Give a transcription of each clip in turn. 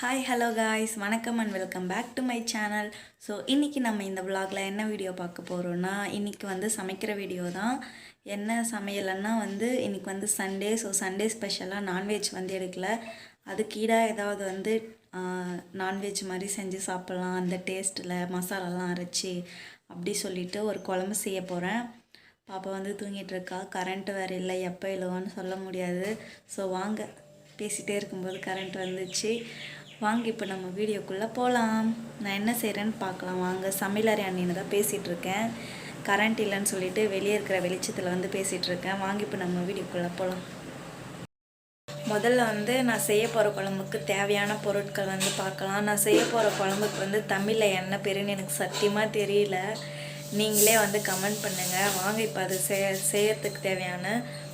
Hi hello guys வணக்கம் and welcome back to my channel so இன்றைக்கி நம்ம இந்த விலாகில் என்ன வீடியோ பார்க்க போகிறோன்னா இன்றைக்கி வந்து சமைக்கிற வீடியோ தான். என்ன சமையலைன்னா வந்து இன்றைக்கி வந்து சண்டே ஸோ சண்டே ஸ்பெஷலாக நான்வெஜ் வந்து எடுக்கல. அதுக்கு ஈடாக ஏதாவது வந்து நான்வெஜ் மாதிரி செஞ்சு சாப்பிட்லாம். அந்த டேஸ்ட்டில் மசாலாலாம் அரைச்சி அப்படி சொல்லிட்டு ஒரு குழம்பு செய்ய போகிறேன் பாப்பா வந்து தூங்கிட்டு இருக்கா. கரண்ட் வேறு இல்லை எப்போ எழுவான்னு சொல்ல முடியாது. ஸோ வாங்க. பேசிகிட்டே இருக்கும்போது கரண்ட் வந்துச்சு. வாங்க இப்போ நம்ம வீடியோக்குள்ளே போகலாம் நான் என்ன செய்கிறேன்னு பார்க்கலாம். வாங்க சமையலறை அண்ணின்னு தான் பேசிகிட்டு இருக்கேன் கரண்ட் இல்லைன்னு சொல்லிட்டு வெளியே இருக்கிற வெளிச்சத்தில் வந்து பேசிகிட்டு இருக்கேன் வாங்க இப்போ நம்ம வீடியோக்குள்ளே போகலாம் முதல்ல வந்து நான் செய்ய போகிற குழம்புக்கு தேவையான பொருட்கள் வந்து பார்க்கலாம். நான் செய்ய போகிற குழம்புக்கு வந்து தமிழில் என்ன பேருன்னு எனக்கு சத்தியமாக தெரியல. நீங்களே வந்து கமெண்ட் பண்ணுங்கள் வாங்க இப்போ அது செய்ய செய்யறதுக்கு தேவையான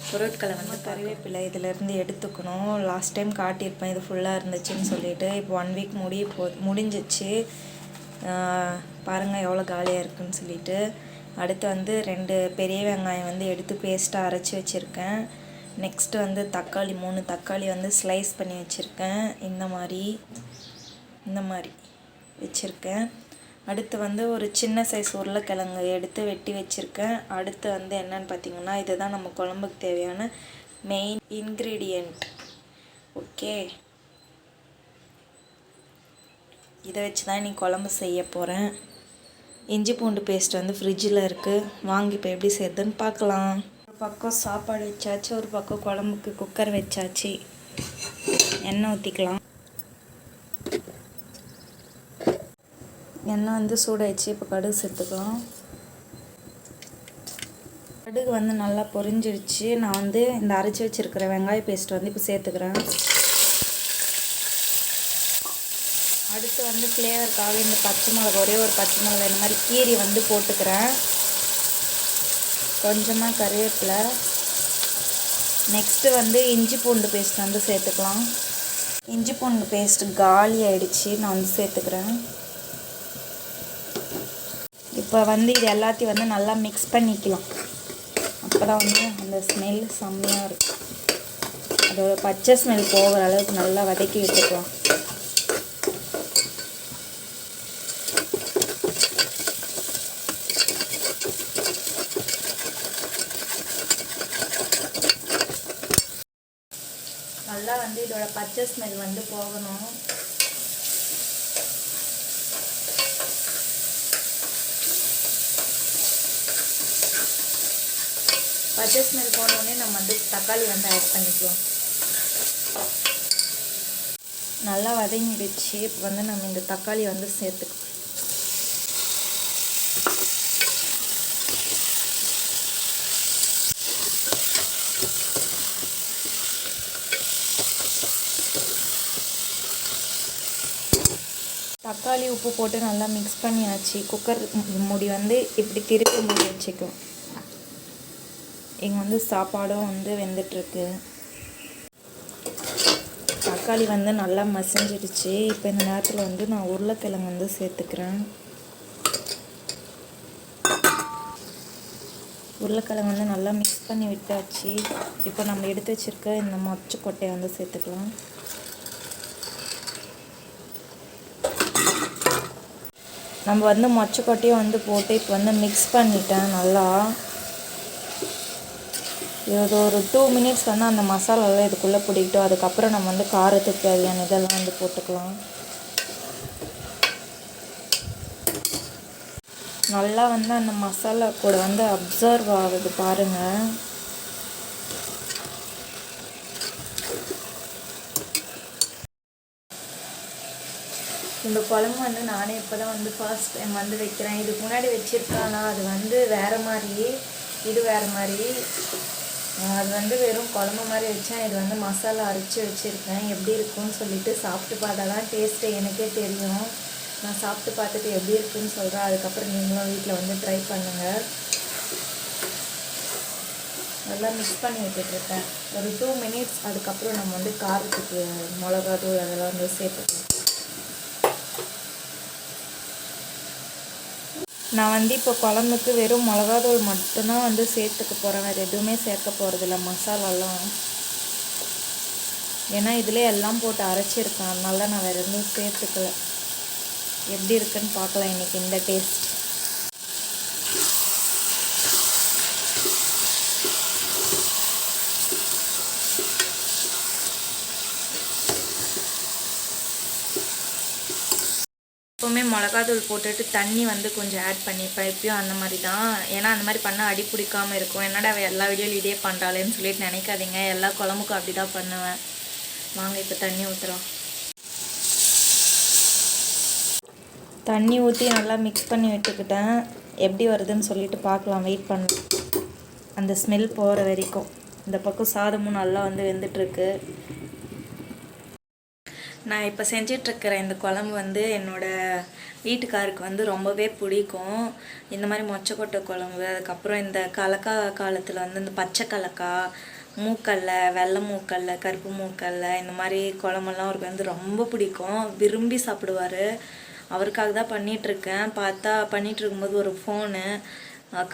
பொருட்களை வந்து கருவேப்பிலை இதிலேருந்து எடுத்துக்கணும். லாஸ்ட் டைம் காட்டியிருப்பேன் இது ஃபுல்லாக இருந்துச்சுன்னு சொல்லிட்டு. இப்போ ஒன் வீக் முடிய போ முடிஞ்சிச்சு. பாருங்கள் எவ்வளோ காலியாக இருக்குன்னு சொல்லிட்டு. அடுத்து வந்து ரெண்டு பெரிய வெங்காயம் வந்து எடுத்து பேஸ்ட்டாக அரைச்சி வச்சுருக்கேன். நெக்ஸ்ட்டு வந்து தக்காளி மூணு தக்காளி வந்து ஸ்லைஸ் பண்ணி வச்சுருக்கேன். இந்த மாதிரி இந்த மாதிரி வச்சுருக்கேன். அடுத்து வந்து ஒரு சின்ன சைஸ் உருளைக்கிழங்கு எடுத்து வெட்டி வச்சுருக்கேன். அடுத்து வந்து என்னன்னு பார்த்தீங்கன்னா இதுதான் நம்ம குழம்புக்கு தேவையான மெயின் இன்க்ரீடியண்ட் ஓகே இதை வச்சு தான் நீ குழம்பு செய்ய போகிறேன் இஞ்சி பூண்டு பேஸ்ட் வந்து ஃப்ரிட்ஜில் இருக்குது வாங்கி இப்போ எப்படி செய்யறதுன்னு பார்க்கலாம் ஒரு பக்கம் சாப்பாடு வச்சாச்சு ஒரு பக்கம் குழம்புக்கு குக்கர் வச்சாச்சு. எண்ணெய் ஊற்றிக்கலாம் எண்ணெய் வந்து சூடாயிடுச்சு. இப்போ கடுகு சேர்த்துக்கலாம். கடுகு வந்து நல்லா பொரிஞ்சிடுச்சு. நான் வந்து இந்த அரைச்சி வச்சிருக்கிற வெங்காய பேஸ்ட் வந்து இப்போ சேர்த்துக்கிறேன். அடுத்து வந்து ஃப்ளேவருக்காக இந்த பச்சை மிளகா ஒரே ஒரு பச்சை மிளகா இந்த மாதிரி கீரி வந்து போட்டுக்கிறேன். கொஞ்சமாக கருவேப்பிலை. நெக்ஸ்ட்டு வந்து இஞ்சி பூண்டு பேஸ்ட் வந்து சேர்த்துக்கலாம். இஞ்சி பூண்டு பேஸ்ட் காலி ஆகிடுச்சி நான் வந்து சேர்த்துக்கிறேன். இப்போ வந்து இது எல்லாத்தையும் வந்து நல்லா மிக்ஸ் பண்ணிக்கலாம். அப்போ தான் வந்து அந்த ஸ்மெல் செம்மையாக இருக்கும். அதோட பச்சை ஸ்மெல் போகிற அளவுக்கு நல்லா வதக்கி விட்டுக்கலாம். நல்லா வந்து இதோட பச்சை ஸ்மெல் வந்து போகணும். பச்சை ஸ்மெல் போனோடனே நம்ம வந்து தக்காளி வந்து ஆட் பண்ணிக்குவோம் நல்லா வதங்கிடுச்சு. இப்போ வந்து நம்ம இந்த தக்காளி வந்து சேர்த்துக்குவோம் தக்காளி உப்பு போட்டு நல்லா மிக்ஸ் பண்ணியாச்சு. குக்கர் மூடி வந்து இப்படி திருப்பி மூடி வச்சுக்கும் இங்கே வந்து சாப்பாடும் வந்து வெந்துட்டுருக்கு. தக்காளி வந்து நல்லா மசிஞ்சிடுச்சு. இப்போ இந்த நேரத்தில் வந்து நான் உருளைக்கிழங்கு வந்து சேர்த்துக்கிறேன். உருளைக்கிழங்கு வந்து நல்லா மிக்ஸ் பண்ணி விட்டாச்சு. இப்போ நம்ம எடுத்து வச்சுருக்க இந்த மொச்சை கொட்டையை வந்து சேர்த்துக்கலாம். நம்ம வந்து மொச்சக்கொட்டையும் வந்து போட்டு இப்போ வந்து மிக்ஸ் பண்ணிட்டேன் நல்லா. இது ஒரு டூ மினிட்ஸ் வந்து அந்த மசாலாலாம் இதுக்குள்ளே பிடிக்கிட்டோம் அதுக்கப்புறம் நம்ம வந்து காரத்துக்கு தேவையான இதெல்லாம் வந்து போட்டுக்கலாம். நல்லா வந்து அந்த மசாலா கூட வந்து அப்சர்வ் ஆகுது பாருங்கள் இந்த குழம்பு வந்து நானே இப்போ தான் வந்து ஃபர்ஸ்ட் டைம் வந்து வைக்கிறேன். இதுக்கு முன்னாடி வச்சுருக்கானா அது வந்து வேறு மாதிரி இது வேறு மாதிரி. அது வந்து வெறும் குழம்பு மாதிரி வச்சேன். இது வந்து மசாலா அரைச்சி வச்சுருக்கேன். எப்படி இருக்கும்னு சொல்லிட்டு சாப்பிட்டு பார்த்தா தான் டேஸ்ட்டு எனக்கே தெரியும். நான் சாப்பிட்டு பார்த்துட்டு எப்படி இருக்குன்னு சொல்கிறேன் அதுக்கப்புறம் நீங்களும் வீட்டில் வந்து ட்ரை பண்ணுங்கள் நல்லா மிக்ஸ் பண்ணி விட்டுட்ருக்கேன். ஒரு டூ மினிட்ஸ் அதுக்கப்புறம் நம்ம வந்து காரத்துக்கு மிளகா தூள் அதெல்லாம் வந்து சேர்த்துக்கலாம். நான் வந்து இப்போ குழம்புக்கு வெறும் மிளகாத்தூள் மட்டும்தான் வந்து சேர்த்துக்க போகிறேன் வேறு எதுவுமே சேர்க்க போகிறதில்ல மசாலாலாம். ஏன்னா இதில் எல்லாம் போட்டு அரைச்சிருக்கேன். அதனால நான் வேறு எதுவும் சேர்த்துக்கல. எப்படி இருக்குன்னு பார்க்கலாம் இன்றைக்கி இந்த டேஸ்ட் எப்போவுமே மிளகாத்தூள் போட்டுட்டு தண்ணி வந்து கொஞ்சம் ஆட் பண்ணிப்பேன் எப்பயும் அந்த மாதிரி தான் ஏன்னா அந்த மாதிரி பண்ணால் அடி பிடிக்காம இருக்கும். என்னடா அவள் எல்லா வீடியோவில் இதே பண்ணுறாளேன்னு சொல்லிட்டு நினைக்காதீங்க. எல்லா குழம்புக்கும் அப்படி தான் பண்ணுவேன். வாங்க இப்போ தண்ணி ஊற்றுறோம் தண்ணி ஊற்றி நல்லா மிக்ஸ் பண்ணி விட்டுக்கிட்டேன். எப்படி வருதுன்னு சொல்லிட்டு பார்க்கலாம். வெயிட் பண்ண. அந்த ஸ்மெல் போகிற வரைக்கும். இந்த பக்கம் சாதமும் நல்லா வந்து வெந்துட்டுருக்கு. நான் இப்போ செஞ்சிட்ருக்கிற இந்த குழம்பு வந்து என்னோடய வீட்டுக்காருக்கு வந்து ரொம்பவே பிடிக்கும். இந்த மாதிரி மொச்சக்கொட்டை குழம்பு அதுக்கப்புறம் இந்த கலக்கா காலத்தில் வந்து இந்த பச்சை கலக்கா மூக்கல்ல வெள்ளை மூக்கல்ல கருப்பு மூக்கல்ல இந்த மாதிரி குழம்பெல்லாம் அவருக்கு வந்து ரொம்ப பிடிக்கும். விரும்பி சாப்பிடுவார். அவருக்காக தான் பண்ணிகிட்ருக்கேன் பார்த்தா பண்ணிகிட்ருக்கும்போது ஒரு ஃபோனு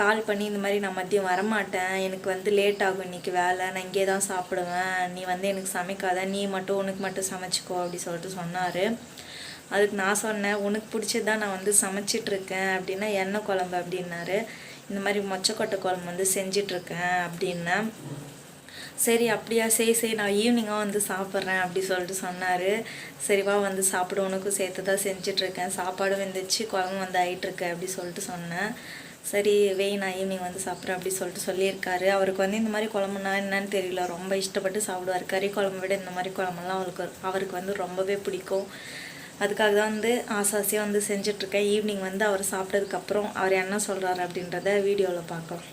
கால் பண்ணி இந்த மாதிரி நான் மதியம் வரமாட்டேன். எனக்கு வந்து லேட் ஆகும் இன்னைக்கு வேலை. நான் இங்கே தான் சாப்பிடுவேன். நீ வந்து எனக்கு சமைக்காத. நீ மட்டும் உனக்கு மட்டும் சமைச்சிக்கோ அப்படி சொல்லிட்டு சொன்னார். அதுக்கு நான் சொன்னேன் உனக்கு பிடிச்சது தான் நான் வந்து சமைச்சிட்ருக்கேன். அப்படின்னா எண்ணெய் குழம்பு அப்படின்னாரு. இந்த மாதிரி மொச்சக்கொட்டை குழம்பு வந்து செஞ்சிட்ருக்கேன். அப்படின்னேன். சரி அப்படியா சரி சரி நான் ஈவினிங்காக வந்து சாப்பிட்றேன் அப்படி சொல்லிட்டு சொன்னார். சரிவா வந்து சாப்பிட உனக்கும் சேர்த்து தான் செஞ்சிட்ருக்கேன். சாப்பாடும் வந்துச்சு குழம்பு வந்து ஆயிட்டுருக்கு அப்படி சொல்லிட்டு சொன்னேன். சரி வெய் நான் ஈவினிங் வந்து சாப்பிட்றேன் அப்படி சொல்லிட்டு சொல்லியிருக்காரு. அவருக்கு வந்து இந்த மாதிரி குழம்புனா என்னன்னு தெரியல. ரொம்ப இஷ்டப்பட்டு சாப்பிடுவார். கறி குழம்பு விட இந்த மாதிரி குழம்புலாம் அவருக்கு அவருக்கு வந்து ரொம்பவே பிடிக்கும். அதுக்காக தான் வந்து ஆசாசியாக வந்து செஞ்சிட்ருக்கேன். ஈவினிங் வந்து அவர் சாப்பிட்டதுக்கப்புறம் அவர் என்ன சொல்கிறாரு அப்படின்றத வீடியோவில் பார்க்கலாம்.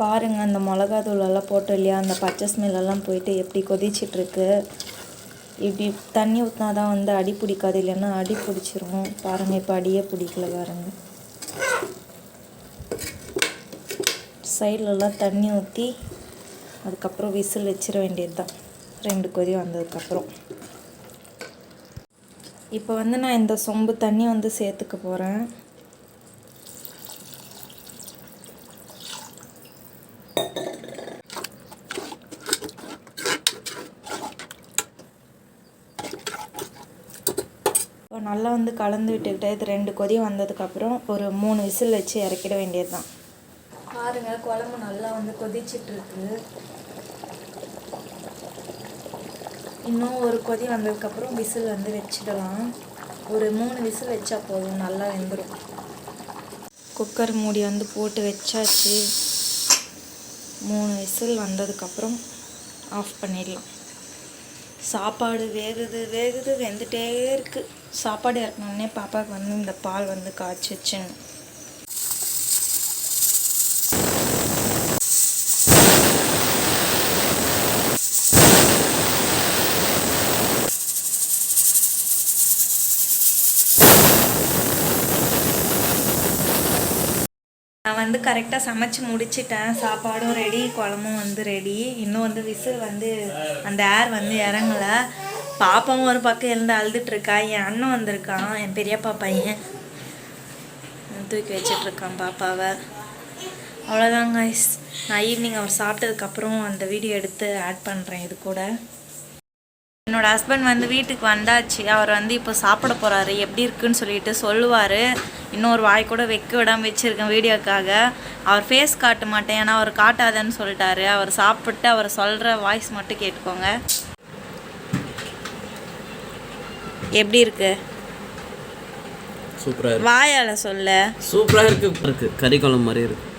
பாருங்கள் அந்த மிளகாத்தூளெல்லாம் போட்டோம் இல்லையா? அந்த பச்சை ஸ்மெல்லெல்லாம் போயிட்டு எப்படி கொதிச்சிட்ருக்கு இப்படி தண்ணி ஊற்றினா தான் வந்து அடி பிடிக்காது இல்லைன்னா அடி பிடிச்சிரும். பாருங்கள் இப்போ அடியே பிடிக்கல பாருங்கள் சைட்லலாம் தண்ணி ஊற்றி அதுக்கப்புறம் விசில் வச்சிட வேண்டியது தான் ரெண்டு கொதி வந்ததுக்கப்புறம். இப்போ வந்து நான் இந்த சொம்பு தண்ணி வந்து சேர்த்துக்க போகிறேன் இப்போ நல்லா வந்து கலந்து விட்டுக்கிட்டே இது ரெண்டு கொதி வந்ததுக்கப்புறம் ஒரு மூணு விசில் வச்சு இறக்கிட வேண்டியது தான் பாருங்க குழம்பு நல்லா வந்து கொதிச்சிட்டு இருக்கு இன்னும் ஒரு கொதி வந்ததுக்கப்புறம் விசில் வந்து வச்சிடலாம் ஒரு மூணு விசில் வச்சா போதும் நல்லா வெந்துடும் குக்கர் மூடி வந்து போட்டு வச்சாச்சு. மூணு விசில் வந்ததுக்கப்புறம் ஆஃப் பண்ணிடலாம். சாப்பாடு வேகுது வேகுது வெந்துட்டே இருக்கு. சாப்பாடு இறக்கணுன்னே பாப்பாவுக்கு வந்து இந்த பால் வந்து காய்ச்சிச்சுன்னு. நான் வந்து கரெக்டாக சமைச்சு முடிச்சிட்டேன். சாப்பாடும் ரெடி குழம்பும் வந்து ரெடி இன்னும் வந்து விசில் வந்து அந்த ஏர் வந்து இறங்கல. பாப்பாவும் ஒரு பக்கம் இருந்து அழுதுட்டு இருக்கா என் அண்ணன் வந்திருக்கான் என் பெரியப்பா பையன். தூக்கி வச்சிட்டு இருக்கான் பாப்பாவை அவ்வளோதாங்க நான் ஈவினிங் அவர் சாப்பிட்டதுக்கப்புறம் அந்த வீடியோ எடுத்து ஆட் பண்ணுறேன் இது கூட. என்னோட ஹஸ்பண்ட் வந்து வீட்டுக்கு வந்தாச்சு. அவர் வந்து இப்போ சாப்பிட போகிறாரு எப்படி இருக்குன்னு சொல்லிட்டு சொல்லுவார். இன்னொரு வாய் கூட வைக்க விடாமல் வச்சிருக்கேன் வீடியோக்காக. அவர் ஃபேஸ் காட்ட மாட்டேன். ஏன்னா அவர் காட்டாதன்னு சொல்லிட்டாரு. அவர் சாப்பிட்டு அவர் சொல்கிற வாய்ஸ் மட்டும் கேட்டுக்கோங்க. எப்படி இருக்கு? சூப்பராக வாயால சொல்ல. சூப்பராக இருக்கு. இருக்கு. கறி குழம்பு மாதிரி இருக்கு.